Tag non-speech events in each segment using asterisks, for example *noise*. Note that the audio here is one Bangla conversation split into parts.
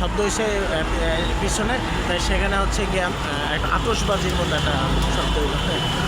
শব্দ হয়েছে পিছনে। তাই সেখানে হচ্ছে গিয়ে একটা আতসবাজির মতো একটা শব্দ হইল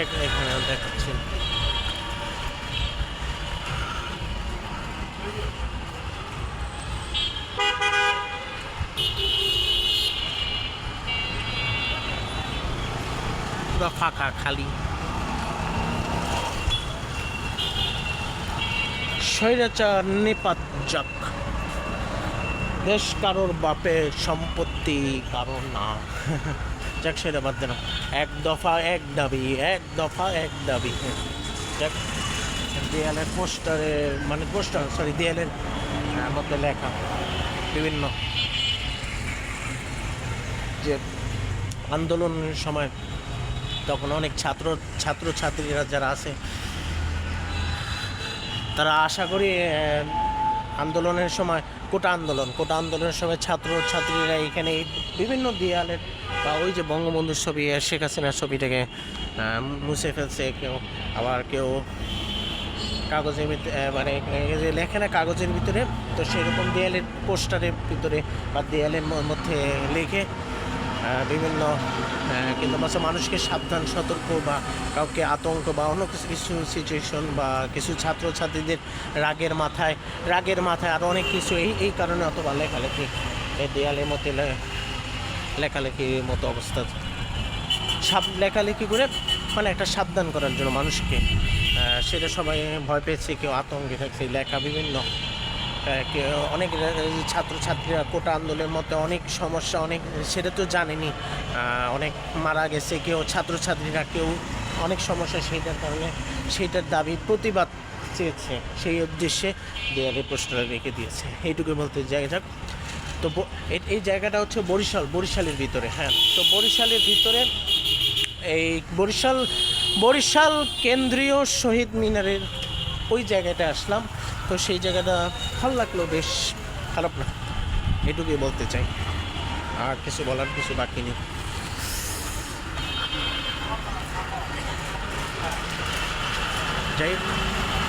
হোক, এখানে দেখাচ্ছি ফাঁকা খালি। স্বৈরাচার নিপাত যাক দেশ কারোর বাপের সম্পত্তি কারও না। যাক সেটা বাদ দিলাম এক দফা, এক দাবি, এক দফা, এক দাবি। দেয়ালের পোস্টারে মানে পোস্টার সরি দেয়ালের মধ্যে লেখা, বিভিন্ন। যে আন্দোলনের সময় তখন অনেক ছাত্র ছাত্র ছাত্রীরা যারা আছে, তারা আশা করি আন্দোলনের সময়, কোটা আন্দোলন, কোটা আন্দোলনের সময় ছাত্র ছাত্রীরা এখানে বিভিন্ন দেয়ালের বা ওই যে বঙ্গবন্ধুর ছবি শেখ হাসিনার ছবিটাকে মুছে ফেলছে কেউ। আবার কেউ কাগজের ভিতরে মানে লেখে না কাগজের ভিতরে, তো সেরকম দেয়ালের পোস্টারের ভিতরে বা দেয়ালের মধ্যে লেখে বিভিন্ন কিন্তু মাঝে মানুষকে সাবধান, সতর্ক বা কাউকে আতঙ্ক বা অন্য কিছু কিছু সিচুয়েশন বা কিছু ছাত্রছাত্রীদের রাগের মাথায় রাগের মাথায় আরও অনেক কিছু এই এই কারণে অথবা লেখালেখি দেয়ালের মধ্যে লেখালেখির মতো অবস্থা। সাব, লেখালেখি করে মানে একটা সাবধান করার জন্য মানুষকে। সেটা সবাই ভয় পেয়েছে, কেউ আতঙ্কে থাকছে, লেখা বিভিন্ন। অনেক ছাত্রছাত্রীরা কোটা আন্দোলনের মধ্যে অনেক সমস্যা, অনেক, সেটা তো জানেনি। অনেক মারা গেছে, কেউ ছাত্রছাত্রীরা, কেউ অনেক সমস্যা সেইটার কারণে সেইটার দাবি প্রতিবাদ চেয়েছে। সেই উদ্দেশ্যে দেয়ালে পোস্টার রেখে দিয়েছে। এইটুকু বলতে যাই যাক তো এই- জায়গাটা হচ্ছে বরিশাল, বরিশালের ভিতরে হ্যাঁ। তো বরিশালের ভিতরে এই বরিশাল বরিশাল কেন্দ্রীয় শহীদ মিনারের ওই জায়গাটা আসলাম। তো সেই জায়গাটা ভালো লাগল, বেশ খারাপ না, এটুকুই বলতে চাই। আর কিছু বলার কিছু বাকি নেই। যাই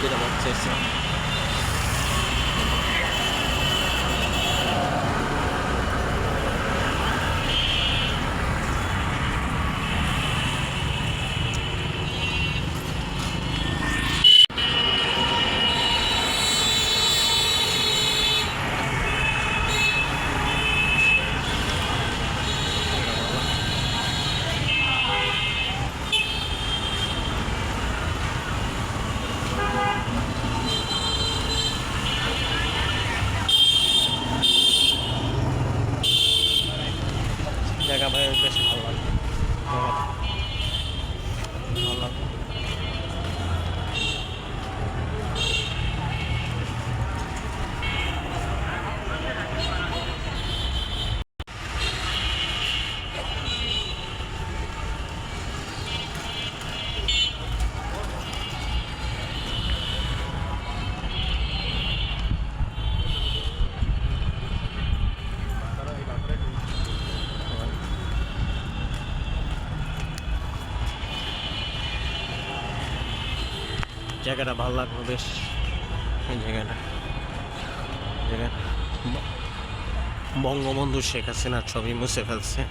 যেটা বলতে চাইছিলাম। জায়গাটা ভালো লাগল বেশ। এই জায়গাটা। জায়গা বঙ্গবন্ধু শেখ হাসিনার ছবি মুছে ফেলছে।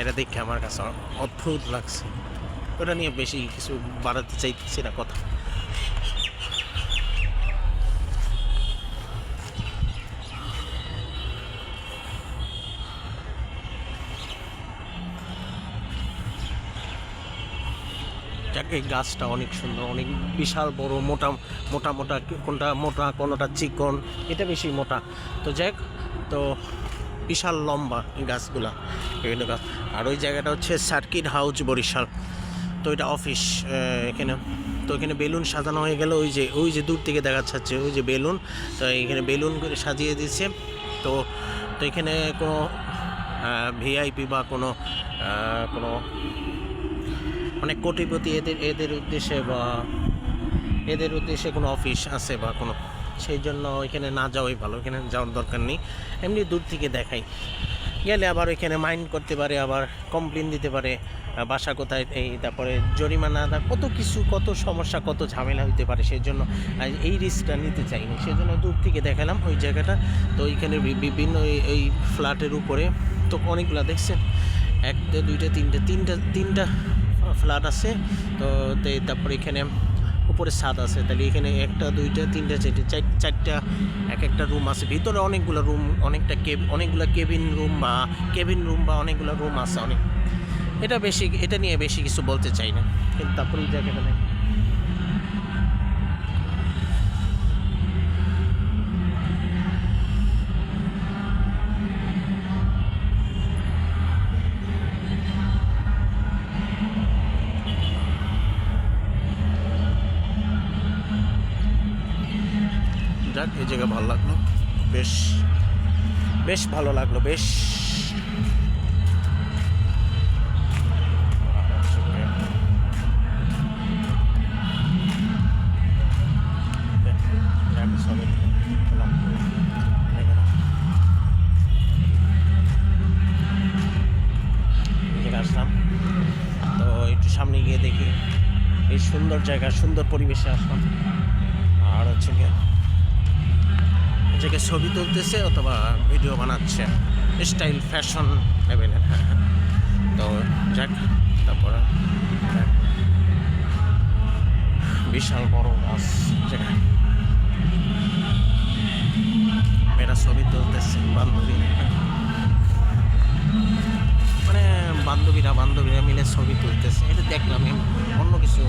এটা দেখে আমার কাছে অদ্ভুত লাগছে। ওটা নিয়ে বেশি কিছু বাড়াতে চাইতেছি না, কথা। এই গাছটা অনেক সুন্দর, অনেক বিশাল, বড়, মোটা মোটা মোটা কোনটা মোটা, কোনোটা চিকন, এটা বেশি মোটা। তো যাক, তো বিশাল লম্বা এই গাছগুলা, বিভিন্ন গাছ। আর ওই জায়গাটা হচ্ছে সার্কিট হাউস বরিশাল। তো এটা অফিস এখানে। তো এখানে বেলুন সাজানো হয়ে গেল, ওই যে ওই যে দূর থেকে দেখা যাচ্ছে, ওই যে বেলুন। তো এখানে বেলুন করে সাজিয়ে দিয়েছে। তো তো এখানে কোনো ভিআইপি বা কোনো কোনো অনেক কোটিপতি এদের এদের উদ্দেশ্যে বা এদের উদ্দেশ্যে কোনো অফিস আছে বা কোনো, সেই জন্য ওইখানে না যাওয়াই ভালো, ওইখানে যাওয়ার দরকার নেই। এমনি দূর থেকে দেখাই। গেলে আবার ওইখানে মাইন্ড করতে পারে, আবার কমপ্লেন দিতে পারে বাসা কোথায়, এই তারপরে জরিমানা কত কিছু, কত সমস্যা, কত ঝামেলা হইতে পারে, সেই জন্য এই রিস্কটা নিতে চাইনি। সেই জন্য দূর থেকে দেখালাম ওই জায়গাটা। তো ওইখানে বিভিন্ন এই ফ্ল্যাটের উপরে তো অনেকগুলো দেখছেন? একটা, দুইটা, তিনটা তিনটা তিনটা ফ্ল্যাট আছে, তো তারপরে এখানে উপরে ছাদ আছে। তাহলে এখানে একটা, দুইটা, তিনটা, চারটে, চার, চারটা, এক একটা রুম আছে। ভিতরে অনেকগুলো রুম অনেকটা কেব অনেকগুলো কেবিন রুম বা কেবিন রুম বা অনেকগুলো রুম আছে অনেক। এটা বেশি, এটা নিয়ে বেশি কিছু বলতে চাই না। কিন্তু তারপরে এই জায়গাটা এই জায়গা ভালো লাগল। বেশ বেশ ভালো লাগল, বেশ। সামনে গিয়ে দেখি। এই সুন্দর জায়গা, সুন্দর পরিবেশে আসলাম। আর হচ্ছে গিয়ে জায়গায় ছবি তুলতেছে অথবা ভিডিও বানাচ্ছে স্টাইল, ফ্যাশন লেভেলের হ্যাঁ হ্যাঁ। তো যাক, তারপরে। বিশাল বড় মাছ জায়গায় মেয়েরা ছবি তুলতেছে, বান্ধবী মানে বান্ধবীরা বান্ধবীরা মিলে ছবি তুলতেছে এটা দেখলাম অন্য কিছু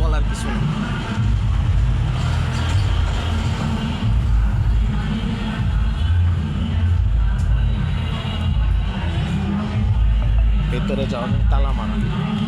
বলার কিছু নেই ভেতরে যাওয়া তালা মারা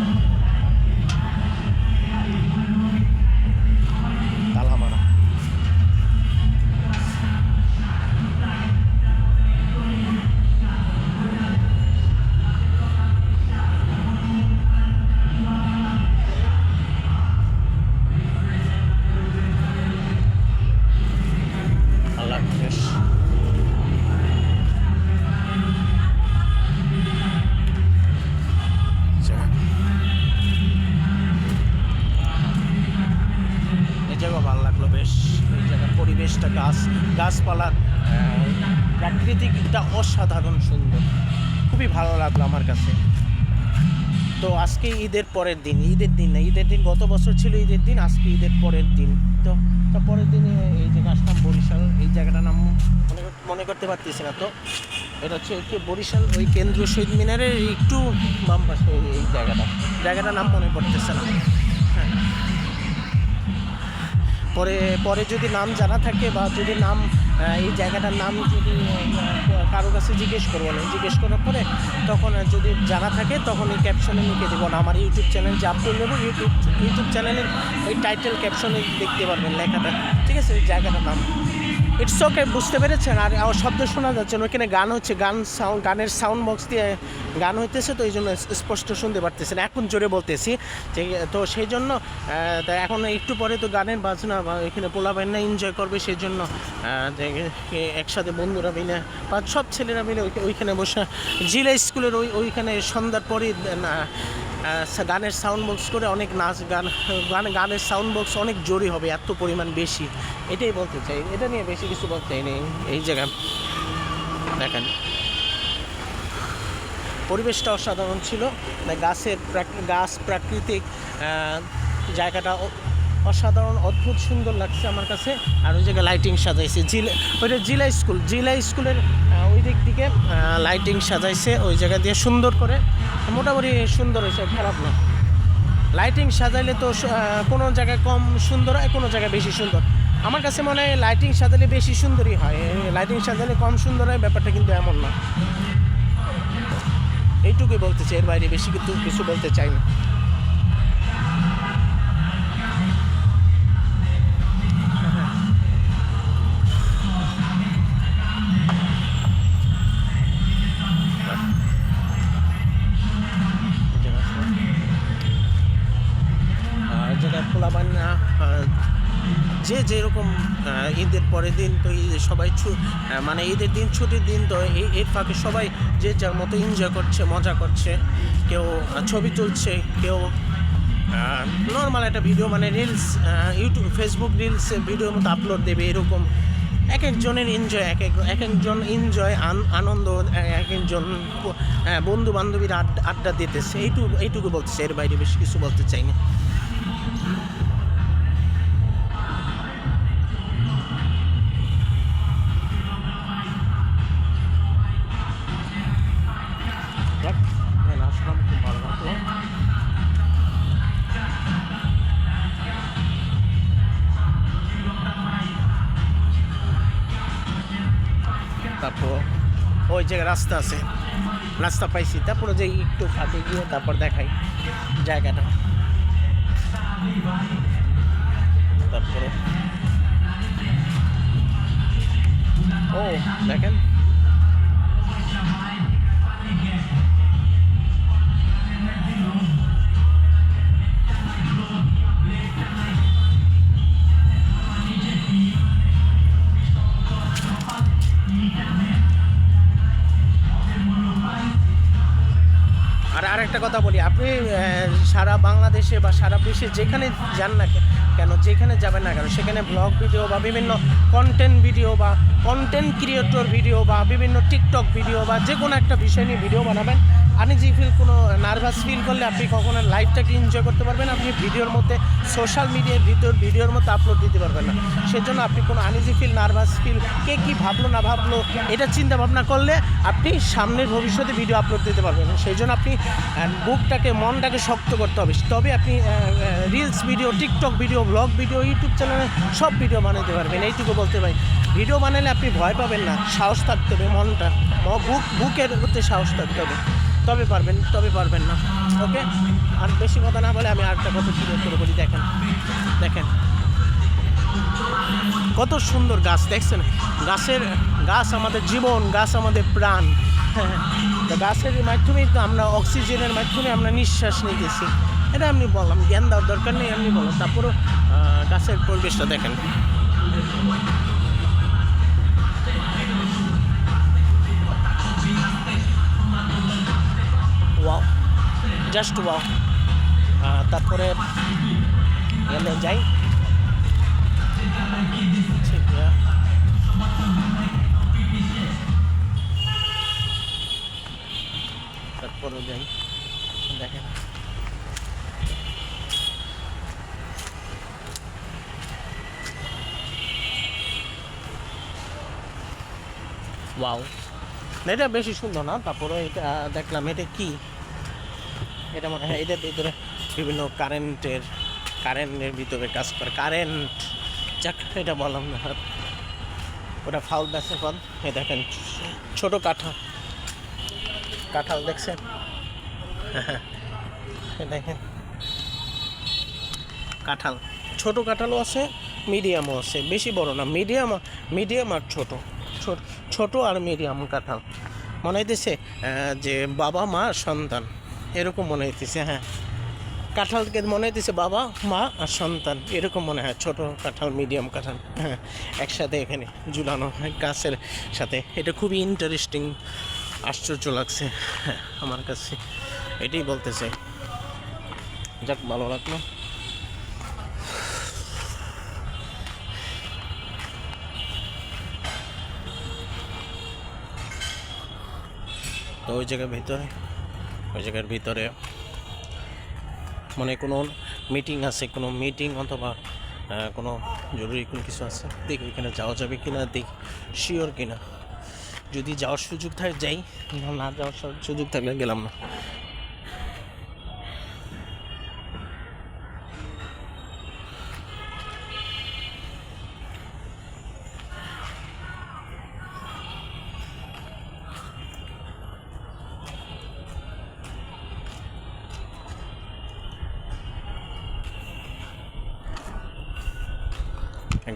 আজকে ঈদের পরের দিন, ঈদের দিন না, ঈদের দিন গত বছর ছিল ঈদের দিন, আজকে ঈদের পরের দিন। তো তো পরের দিনে এই যে আসলাম বরিশাল, এই জায়গাটার নাম মনে মনে করতে পারতেছি না তো। এটা হচ্ছে কি বরিশাল ওই কেন্দ্রীয় শহীদ মিনারের একটু বাম পাশে এই- জায়গাটা। জায়গাটার নাম মনে পড়তেছে না। হ্যাঁ। পরে পরে যদি নাম জানা থাকে বা যদি নাম এই জায়গাটার নাম যদি কারও কাছে জিজ্ঞেস করব না। জিজ্ঞেস করার পরে তখন যদি জানা থাকে, তখন এই ক্যাপশনে লিখে দেবো। না আমার ইউটিউব চ্যানেল যে আপলোড নেব ইউটিউব ইউটিউব চ্যানেলের ওই টাইটেল ক্যাপশনে দেখতে পারবেন লেখাটা। ঠিক আছে? ওই জায়গাটার নাম। ইটস ওকে বুঝতে পেরেছেন? আর শব্দ শোনা যাচ্ছে না। ওইখানে গান হচ্ছে গান সাউন্ড গানের সাউন্ড বক্স দিয়ে গান হইতেছে তো এই জন্য স্পষ্ট শুনতে পারতেছেন। এখন জোরে বলতেছি যে তো সেই জন্য এখন একটু পরে তো গানের বাজনা বা এখানে পোলা না এনজয় করবে সেই জন্য একসাথে বন্ধুরা মিলে বা সব ছেলেরা মিলে ওই- ওইখানে বসে জিলা স্কুলের ওই ওইখানে সন্ধ্যার পরে আহ, গানের সাউন্ড বক্স করে অনেক নাচ গান গান, গানের সাউন্ড বক্স অনেক জোরে হবে, এত পরিমাণ বেশি। এটাই বলতে চাই, এটা নিয়ে বেশি কিছু বলতে চাই নেই এই জায়গায় দেখেন। পরিবেশটা অসাধারণ ছিল মানে গাছের গাছ প্রাকৃতিক জায়গাটা অসাধারণ, অদ্ভুত সুন্দর লাগছে আমার কাছে। আর ওই জায়গায় লাইটিং সাজাইছে, জিলা ওইটা জিলা স্কুল, জিলা স্কুলের ওই দিক থেকে লাইটিং সাজাইছে ওই জায়গা দিয়ে সুন্দর করে। মোটামুটি সুন্দর হয়েছে, খারাপ না। লাইটিং সাজাইলে তো কোনো জায়গায় কম সুন্দর হয়, কোনো জায়গায় বেশি সুন্দর। আমার কাছে মনে হয় লাইটিং সাজালে বেশি সুন্দরই হয়। লাইটিং সাজালে কম সুন্দর হয়, ব্যাপারটা কিন্তু এমন না। এইটুকুই বলতে চাই, এর বাইরে বেশি কিন্তু কিছু বলতে চাই না। খোলাবান্না যে যেরকম ঈদের পরের দিন তো সবাই ছু মানে ঈদের দিন, ছুটির দিন তো এর ফাঁকে সবাই যে যার মতো এনজয় করছে, মজা করছে, কেউ ছবি তুলছে, কেউ নর্মাল একটা ভিডিও মানে রিলস ইউটিউব ফেসবুক রিলস ভিডিওর মতো আপলোড দেবে এরকম। এক একজনের এনজয় এক এক এক একজন এনজয় আনন্দ এক একজন বন্ধু বান্ধবীর আড্ডা দিতেছে। এইটুকু এইটুকু বলতেছে, এর বাইরে বেশি কিছু বলতে চাই না তারপর ওই যে রাস্তা আছে। রাস্তা পাইছি, তারপরে যে একটু ফাঁকে গিয়ে তারপর দেখাই জায়গাটা। তারপরে। ও, দেখেন। আর আরেকটা কথা বলি, আপনি সারা বাংলাদেশে বা সারা বিশ্বে যেখানে যান না কেন যেখানে যাবেন না কেন, সেখানে ব্লগ ভিডিও বা বিভিন্ন কন্টেন্ট ভিডিও বা কন্টেন্ট ক্রিয়েটর ভিডিও বা বিভিন্ন টিকটক ভিডিও বা যে কোনো একটা বিষয় নিয়ে ভিডিও বানাবেন। আনিজি ফিল কোনো নার্ভাস ফিল করলে আপনি কখনো লাইফটাকে এনজয় করতে পারবেন আপনি ভিডিওর মধ্যে সোশ্যাল মিডিয়ায় ভিডিওর ভিডিওর মধ্যে আপলোড দিতে পারবেন না। সেজন্য আপনি কোনো আনিজি ফিল নার্ভাস ফিল কে কী ভাবলো, না ভাবলো, এটা চিন্তা ভাবনা করলে আপনি সামনের ভবিষ্যতে ভিডিও আপলোড দিতে পারবেন সেই জন্য আপনি বুকটাকে মনটাকে শক্ত করতে হবে। তবে আপনি reels video TikTok video blog video YouTube চ্যানেলে সব ভিডিও বানাতে পারবেন। এইটুকু বলতে পারি। ভিডিও বানালে আপনি ভয় পাবেন না, সাহস থাকতে হবে মনটা। বুক বুকের মধ্যে সাহস থাকতে হবে। তবে পারবেন তবে পারবেন না। ওকে? আর বেশি কথা না বলে আমি আরেকটা কথা ক্লিয়ার করে বলি, দেখেন দেখেন। কত সুন্দর গাছ, দেখছেন? গাছের, গাছ আমাদের জীবন, গাছ আমাদের প্রাণ। হ্যাঁ গাছের মাধ্যমেই তো আমরা অক্সিজেনের মাধ্যমে আমরা নিঃশ্বাস নিতেছি। এটা আমি বললাম, জ্ঞান দেওয়ার দরকার নেই এমনি বললাম। তারপরও গাছের পরিবেশটা দেখেন। Just wow. তারপরে এলে যাই। তারপরে যাই। দেখেন। ওয়াও। এটা বেশি সুন্দর না, তারপরে এটা দেখলাম, এটা কি? এটা মনে হয় এটার ভিতরে বিভিন্ন কারেন্টের কারেন্টের ভিতরে কাজ করে। কারেন্ট যাক, এটা বললাম না। ওটা ফাউল ব্যাসে ফল এই দেখেন, ছোট কাঁঠাল। কাঁঠাল দেখছেন দেখেন। কাঁঠাল। ছোট কাঁঠালও আছে মিডিয়ামও আছে। বেশি বড় না মিডিয়াম মিডিয়াম আর ছোট। ছোট- ছোট আর মিডিয়াম কাঁঠাল। মনে হইতেছে যে বাবা মা সন্তান। এরকম মনে হইতেছে হ্যাঁ। কাঁঠালকে মনে হইতেছে বাবা, মা আর সন্তান, এরকম মনে হয়, ছোট কাঁঠাল মিডিয়াম কাঁঠাল হ্যাঁ একসাথে এখানে ঝুলানো হয় গাছের সাথে। এটা খুবই ইন্টারেস্টিং আশ্চর্য লাগছে হ্যাঁ আমার কাছে। এটাই বলতে চাই। যাক, ভালো লাগল। তো ওই জায়গার ভিতরে ওই জায়গার ভিতরে মানে কোনো মিটিং আছে, কোনো মিটিং অথবা কোনো জরুরি কোনো কিছু আছে? দেখি ওইখানে যাওয়া যাবে কি না দেখি। শিওর কি না যদি যাওয়ার সুযোগ থাকে, যাই। না যাওয়ার সুযোগ থাকলে গেলাম না।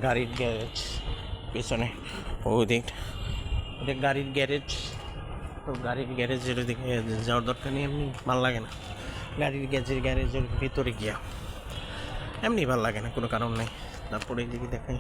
গাড়ির গ্যারেজ, পেছনে ওই দিক এটা গাড়ির গ্যারেজ। তো গাড়ির গ্যারেজের দিকে যাওয়ার দরকার নেই, এমনি ভালো লাগে না। গাড়ির গ্যারেজের গ্যারেজের ভিতরে গিয়া, এমনি ভালো লাগে না, কোনো কারণ নেই। তারপরে এদিকে দেখাই।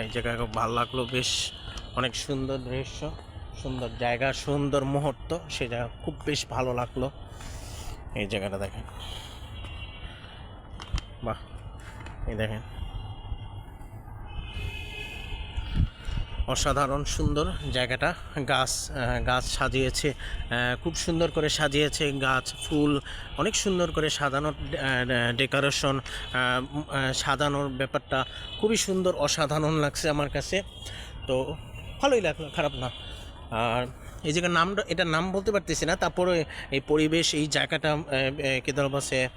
এই জায়গায় খুব ভালো লাগল, বেশ অনেক সুন্দর দৃশ্য, সুন্দর জায়গা, সুন্দর মুহূর্ত সে জায়গা খুব বেশ ভালো লাগল। এই জায়গাটা দেখেন। বাহ, এই দেখেন। অসাধারণ সুন্দর জায়গাটা। গাছ গাছ সাজিয়েছে খুব সুন্দর করে সাজিয়েছে গাছ, ফুল, অনেক সুন্দর করে সাজানো ডেকোরেশন সাজানোর ব্যাপারটা খুবই সুন্দর, অসাধারণ লাগছে আমার কাছে। তো ভালোই লাগল, খারাপ না। আর এই জায়গার নামটা, এটার নাম বলতে পারতেছি না, তারপরে এই পরিবেশ, এই জায়গাটা কেদারবাসে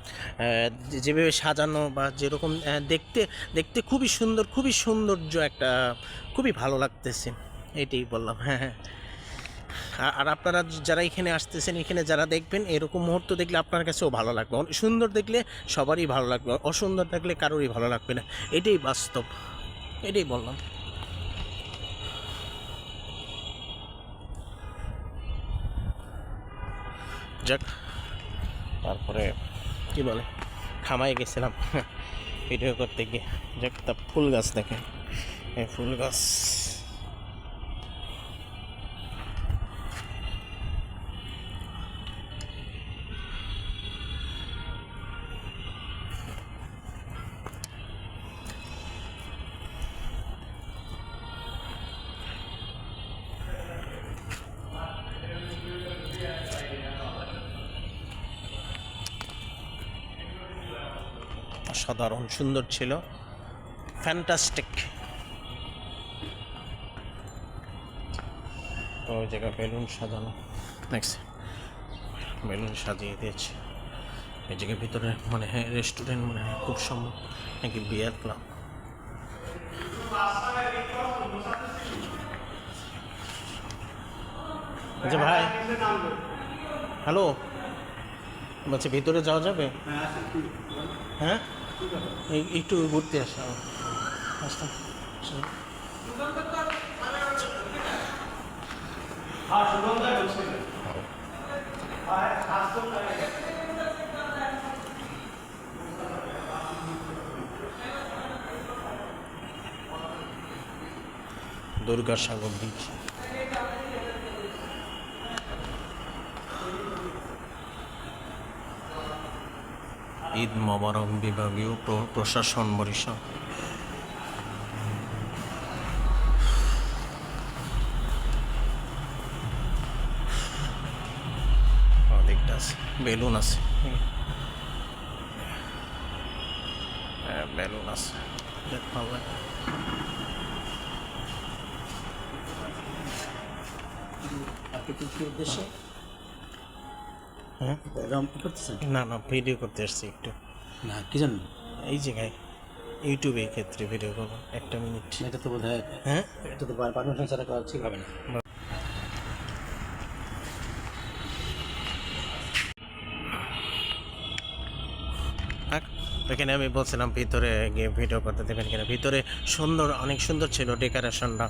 যেভাবে সাজানো বা যেরকম দেখতে দেখতে খুবই সুন্দর, খুবই সৌন্দর্য একটা, খুবই ভালো লাগতেছে। এটাই বললাম হ্যাঁ হ্যাঁ। আর- আপনারা যারা এখানে আসতেছেন, এখানে যারা দেখবেন, এরকম মুহূর্ত দেখলে আপনার কাছেও ভালো লাগবে। সুন্দর দেখলে সবারই ভালো লাগবে, অসুন্দর দেখলে কারোরই ভালো লাগবে না। এটাই বাস্তব। এটাই বললাম। যাক। তারপরে কি বলে, খামায় গেছিলাম *laughs* ভিডিও করতে গিয়ে। যাক, তা ফুল গাছ দেখে এই ফুল গাছ। অসাধারণ সুন্দর ছিল। ফ্যান্টাস্টিক তো ওই জায়গায় বেলুন সাজানো। দেখছি বেলুন সাজিয়ে দিয়েছে। এই জায়গার ভিতরে মানে হ্যাঁ রেস্টুরেন্ট মানে হয় খুব সম্ভব। নাকি বিয়ার ক্লাব আচ্ছা ভাই। হ্যালো বলছি ভিতরে যাওয়া যাবে? হ্যাঁ? একটু ঘুরতে আসা আসতাম চলো। দুর্গাসাগর বিচ ঈদ মোবারক বিভাগীয় প্র- প্রশাসন বরিশাল অনেকটা আছে বেলুন আছে। হ্যাঁ বেলুন আছে। দেখ ভালো লাগে উদ্দেশ্যে? এরকম করতেছেন? না না ভিডিও করতে আসছি একটু। না কি জানেন? এই জায়গায় ইউটিউবে এই ক্ষেত্রে ভিডিও করব একটা মিনিট এটা তো বোধহয় হ্যাঁ? এটা তো পারমিশন ছাড়া করা ঠিক হবে না। এখানে আমি বলছিলাম ভিতরে গিয়ে ভিডিও করতে দেবেন কিনা। ভিতরে সুন্দর অনেক সুন্দর ছিল ডেকোরেশনটা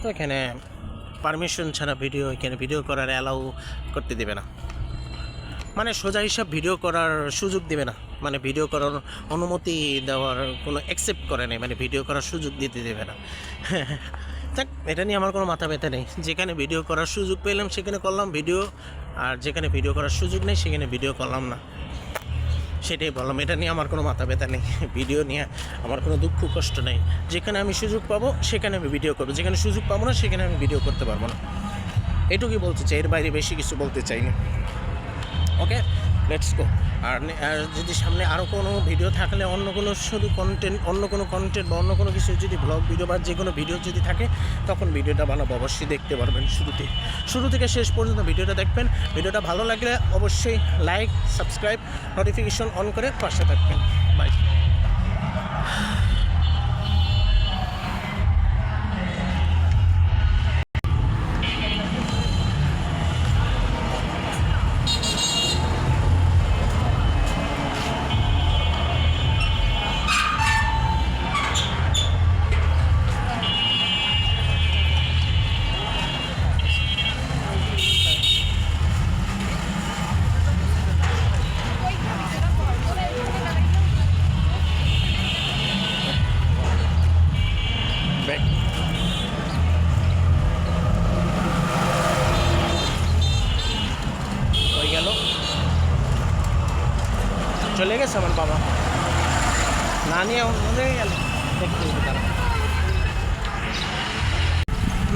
তো এখানে পারমিশন ছাড়া ভিডিও এখানে ভিডিও করার অ্যালাউ করতে দেবে না। মানে সোজা হিসাব ভিডিও করার সুযোগ দেবে না। মানে ভিডিও করার অনুমতি দেওয়ার কোনো অ্যাকসেপ্ট করে নেই মানে ভিডিও করার সুযোগ দিতে দেবে না। যাক, এটা নিয়ে আমার কোনো মাথা ব্যথা নেই। যেখানে ভিডিও করার সুযোগ পেলাম, সেখানে করলাম ভিডিও আর যেখানে ভিডিও করার সুযোগ নেই, সেখানে ভিডিও করলাম না। সেটাই বললাম, এটা নিয়ে আমার কোনো মাথা ব্যথা নেই। ভিডিও নিয়ে আমার কোনো দুঃখ কষ্ট নেই। যেখানে আমি সুযোগ পাবো, সেখানে আমি ভিডিও করব। যেখানে সুযোগ পাবো না, সেখানে আমি ভিডিও করতে পারব না। এটুকুই বলতে চাই, এর বাইরে বেশি কিছু বলতে চাই না ওকে লেটস গো আর যদি সামনে আরও কোনো ভিডিও থাকলে, অন্য কোনো শুধু কন্টেন্ট অন্য কোনো কন্টেন্ট বা অন্য কোনো কিছু যদি ব্লগ ভিডিও বা যে কোনো ভিডিও যদি থাকে, তখন ভিডিওটা বানাবো। অবশ্যই দেখতে পারবেন শুরুতে। শুরু থেকে শেষ পর্যন্ত ভিডিওটা দেখবেন। ভিডিওটা ভালো লাগলে অবশ্যই লাইক সাবস্ক্রাইব নোটিফিকেশন অন করে পাশে থাকবেন। বাই না নিয়ে ওদের গেল। দেখতে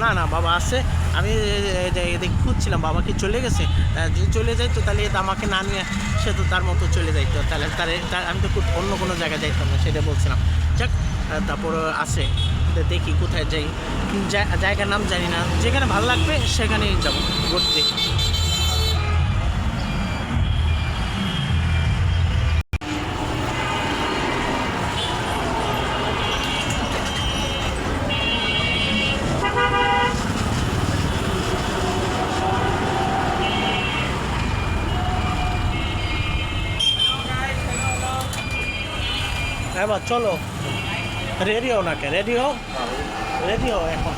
না না, বাবা আছে আমি খুঁজছিলাম, বাবা কি চলে গেছে? যদি চলে যাই তো তাহলে আমাকে না নিয়ে, সে তো তার মতো চলে যাইতো। তাহলে তার আমি তো অন্য কোনো জায়গায় যাইতাম না, সেটা বলছিলাম। যাক তারপর আসে। দেখি কোথায় যাই। জায়গার নাম জানি না। যেখানে ভালো লাগবে, সেখানেই যাব, ঘুরতে। এবার চলো। রেডি হও নাকি? রেডি হও রেডি হও এখন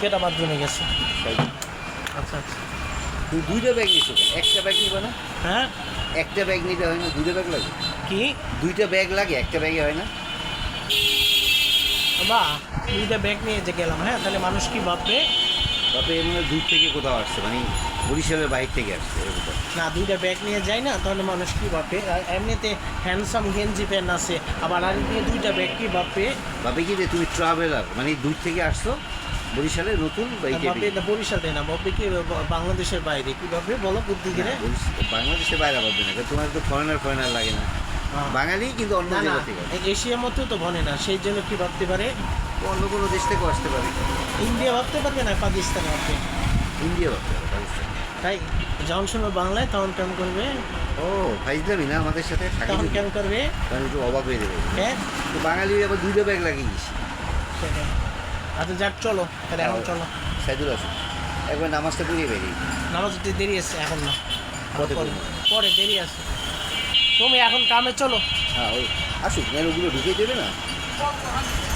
কেটা বাথরুমে গেছে। আচ্ছা আচ্ছা। দুইটা ব্যাগ নিছো একটা ব্যাগ নিবে না? হ্যাঁ? একটা ব্যাগ নিতে হয় না দুইটা ব্যাগ লাগে? কি? দুইটা ব্যাগ লাগে একটা ব্যাগে হয় না? বা দুইটা ব্যাগ নিয়ে যে গেলাম হ্যাঁ? তাহলে মানুষ কি ভাববে? তবে এমনি দূর থেকে কোথাও আসছে মানে বরিশালের বাইরে থেকে আসছে এরকম না দুইটা ব্যাগ নিয়ে যাই না তাহলে মানুষ কি ভাববে আর এমনিতে হ্যান্ডসাম গেঞ্জি প্যান্ট আছে আবার আর দিয়ে দুইটা ব্যাগ কি ভাববে ভাবে কি যে তুমি ট্রাভেলার মানে দূর থেকে আসছো বরিশালে নতুন বা এটা বরিশাল না ভাববে কি বাংলাদেশের বাইরে কি ভাববে বলো বুদ্ধি করে। বাংলাদেশের বাইরে ভাববে না তোমার তো ফরেনার ফরেনার লাগে না। হ্যাঁ। বাঙালি কিন্তু অন্য জায়গা থেকে এশিয়ার মধ্যেও তো বনে না সেই জন্য কি ভাবতে পারে? অন্য কোনো দেশ থেকেও আসতে পারে। ইন্ডিয়া ভাবতে পারবে না পাকিস্তান ভাববে? পাকিস্তান তাই যখন শুনবে বাংলায় তখন কেমন করবে? ও ফাইজলামি না আমাদের সাথে? তখন। কেমন করবে? কারণ একটু অবাক হয়ে যাবে। হ্যাঁ তো বাঙালি আবার দুইটা ব্যাগ লাগিয়েছি সেটাই। আচ্ছা যাক চলো। তাহলে এখন চলো। সাইদুল আসুন একবার নামাজটা পড়িয়ে বেরিয়ে নামাজ দেরি আছে এখন না। পরে দেরি আছে। তুমি এখন কামে চলো। হ্যাঁ ওই আসুক নাহলে ওগুলো ঢুকে দেবে না?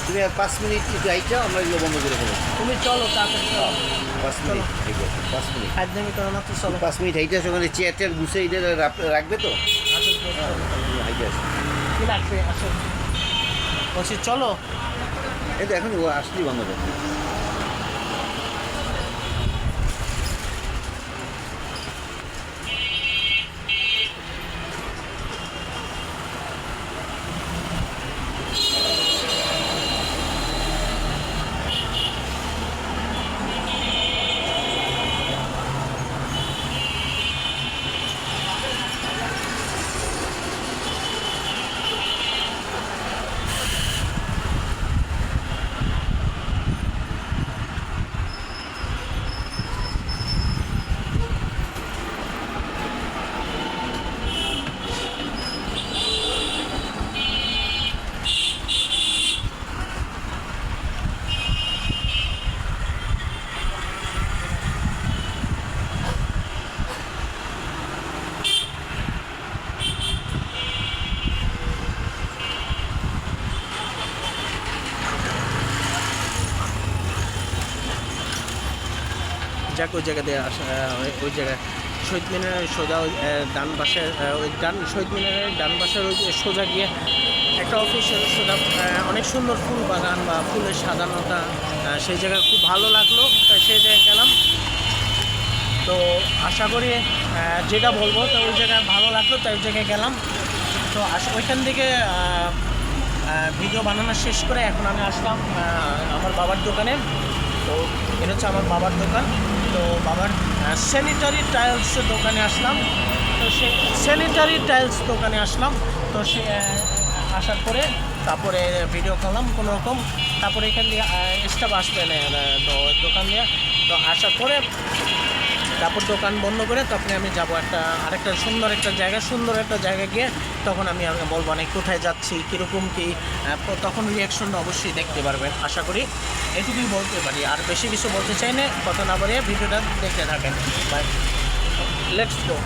তুমি পাঁচ মিনিট আইটা আমরা এগুলো বন্ধ করে ফেলো তুমি চলো তাড়াতাড়ি চলো পাঁচ মিনিট। ঠিক আছে পাঁচ মিনিট করো না তো চলো পাঁচ মিনিট হাইটে আসো ওখানে চেয়ার টেয়ার গুছে এটা রাখবে তো। হাইটে কি লাগবে? আসো। বলছি চলো। এই তো এখন ও আসলেই বন্ধ করবে যাক, ওই জায়গা দিয়ে আসা, ওই- জায়গায়। শহীদ মিনারের সোজা ওই ডান পাশে ওই ডান, শহীদ মিনারের ডান পাশের ওই সোজা গিয়ে একটা অফিসের সোজা অনেক সুন্দর ফুল বাগান বা ফুলের সাজানোটা সেই জায়গায় খুব ভালো লাগল। তাই সেই জায়গায় গেলাম। তো আশা করি যেটা বলব, তো ওই জায়গায় ভালো লাগল, তাই ওই জায়গায় গেলাম। তো ওইখান থেকে ভিডিও বানানো শেষ করে এখন আমি আসলাম আমার বাবার দোকানে। তো এটা হচ্ছে আমার বাবার দোকান। তো বাবার স্যানিটারি টাইলস দোকানে আসলাম। তো সে স্যানিটারি টাইলস দোকানে আসলাম। তো সে আসার পরে তারপরে ভিডিও করলাম কোনো রকম। তারপরে এখান দিয়ে স্টাফ আসবে না তো দোকান দিয়ে। তো আসার পরে তারপর দোকান বন্ধ করে তখন আমি যাব একটা আরেকটা সুন্দর একটা জায়গা, সুন্দর একটা জায়গা গিয়ে তখন আমি আমি বলব অনেক কোথায় যাচ্ছি, কীরকম কী তখন রিয়াকশনটা অবশ্যই দেখতে পারবেন, আশা করি এটুকুই বলতে পারি। আর বেশি কিছু বলতে চাই না, কথা না বলে ভিডিওটা দেখতে থাকেন। বাই লেটস গো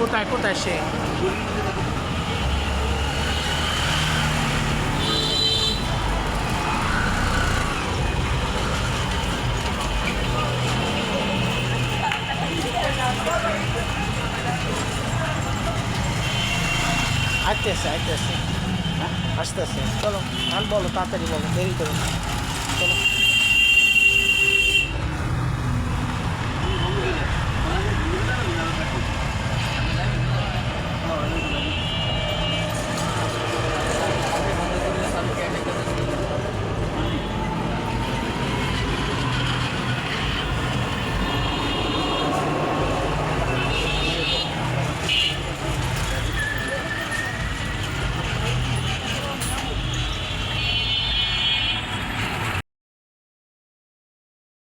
কোথায় কোথায় সে আসতেছে আসতেছে আসতেছে চলো আর বলো তাড়াতাড়ি বলো দেরি করো।